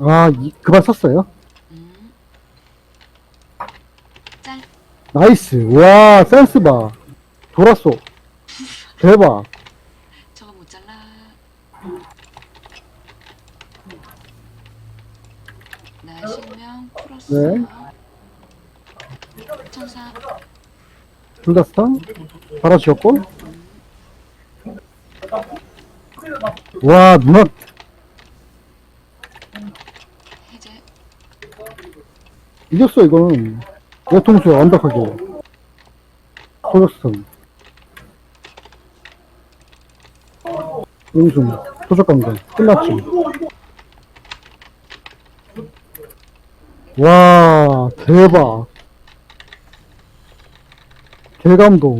아, 이, 그만 썼어요? 음. 짤. 나이스. 와, 센스 봐. 돌았어. 대박. 저거 못 잘라. 나 실명. 네. 천사. 둘 다 스타? 달아주셨고. 와, 누나, 해제. 이겼어, 이거는. 내통수 완벽하게. 토적스턴. 용순, 토적감정. 끝났지. 와, 대박. 개감동.